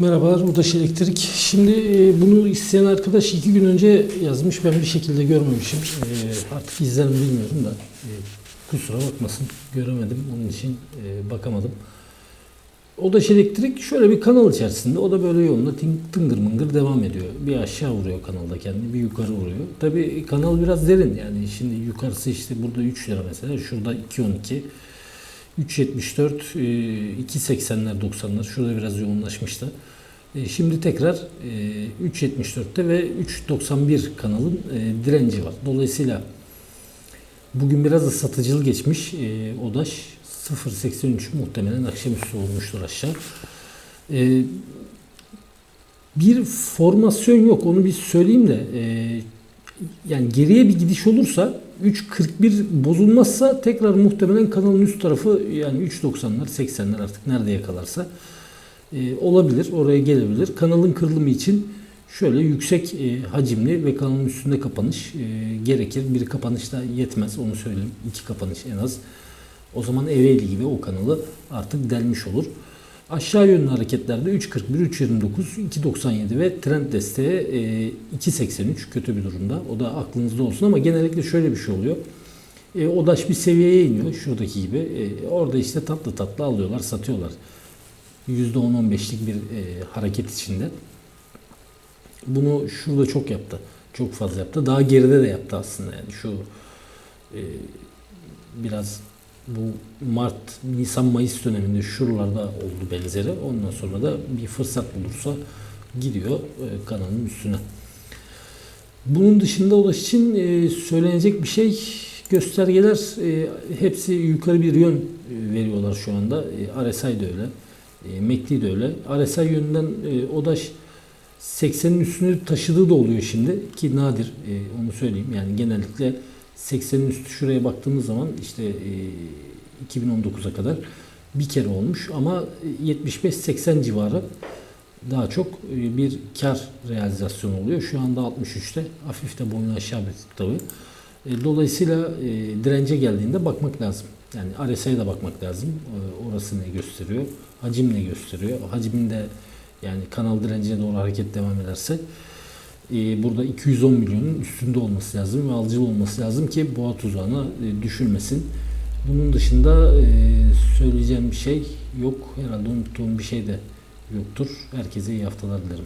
Merhabalar, Udaş Elektrik. Şimdi e, bunu isteyen arkadaş iki gün önce yazmış. Ben bir şekilde görmemişim. E, artık izler mi bilmiyorum da. E, kusura bakmasın, göremedim. Onun için bakamadım. Odaş Elektrik şöyle bir kanal içerisinde. O da böyle yolunda tıngır mıngır devam ediyor. Bir aşağı vuruyor kanalda kendini, bir yukarı vuruyor. Tabii kanal biraz derin yani. Şimdi yukarısı işte burada 3 lira mesela. Şurada 2.12. 3.74, e, 2.80'ler 90'lar şurada biraz yoğunlaşmıştı. E, Şimdi tekrar e, 3.74'te ve 3.91 kanalın e, direnci var. Dolayısıyla bugün biraz da satıcılı geçmiş. E, Odaş 0.83 muhtemelen akşamüstü olmuştur aşağı. E, Bir formasyon yok onu bir söyleyeyim de e, yani geriye bir gidiş olursa 3.41 bozulmazsa tekrar muhtemelen kanalın üst tarafı yani 3.90'lar 80'ler artık nerede yakalarsa e, olabilir. Oraya gelebilir. Kanalın kırılımı için şöyle yüksek e, hacimli ve kanalın üstünde kapanış e, gerekir. Bir kapanış da yetmez onu söyleyeyim. İki kapanış en az. O zaman Ereğli gibi o kanalı artık delmiş olur. Aşağı yönlü hareketlerde 3.41, 3.29, 2.97 ve trend desteği e, 2.83 kötü bir durumda. O da aklınızda olsun ama genellikle şöyle bir şey oluyor. E, odaş bir seviyeye iniyor şuradaki gibi. E, orada işte tatlı tatlı alıyorlar, satıyorlar. %10-15'lik bir e, hareket içinde. Bunu şurada çok yaptı. Çok fazla yaptı. Daha geride de yaptı aslında yani şu e, biraz bu Mart, Nisan, Mayıs döneminde şuralarda oldu benzeri. Ondan sonra da bir fırsat bulursa gidiyor e, kanalın üstüne. Bunun dışında ulaş için e, söylenecek bir şey göstergeler e, hepsi yukarı bir yön veriyorlar şu anda. RSI de öyle. MACD de öyle. RSI yönünden ODAŞ 80'in üstünü taşıdığı da oluyor şimdi ki nadir onu söyleyeyim. Yani genellikle 80'in üstü şuraya baktığımız zaman işte e, 2019'a kadar bir kere olmuş ama 75-80 civarı daha çok e, bir kar realizasyonu oluyor. Şu anda 63'te hafif de boyun aşağı bir tabi. E, Dolayısıyla e, dirence geldiğinde bakmak lazım. Yani RSI'ye de bakmak lazım. E, Orası ne gösteriyor? Hacim ne gösteriyor? Hacminde yani kanal direncine doğru hareket devam ederse e, burada 210 milyonun üstünde olması lazım ve alıcılı olması lazım ki boğa tuzağına e, düşülmesin. Bunun dışında e, söyleyeceğim bir şey yok. Herhalde unuttuğum bir şey de yoktur. Herkese iyi haftalar dilerim.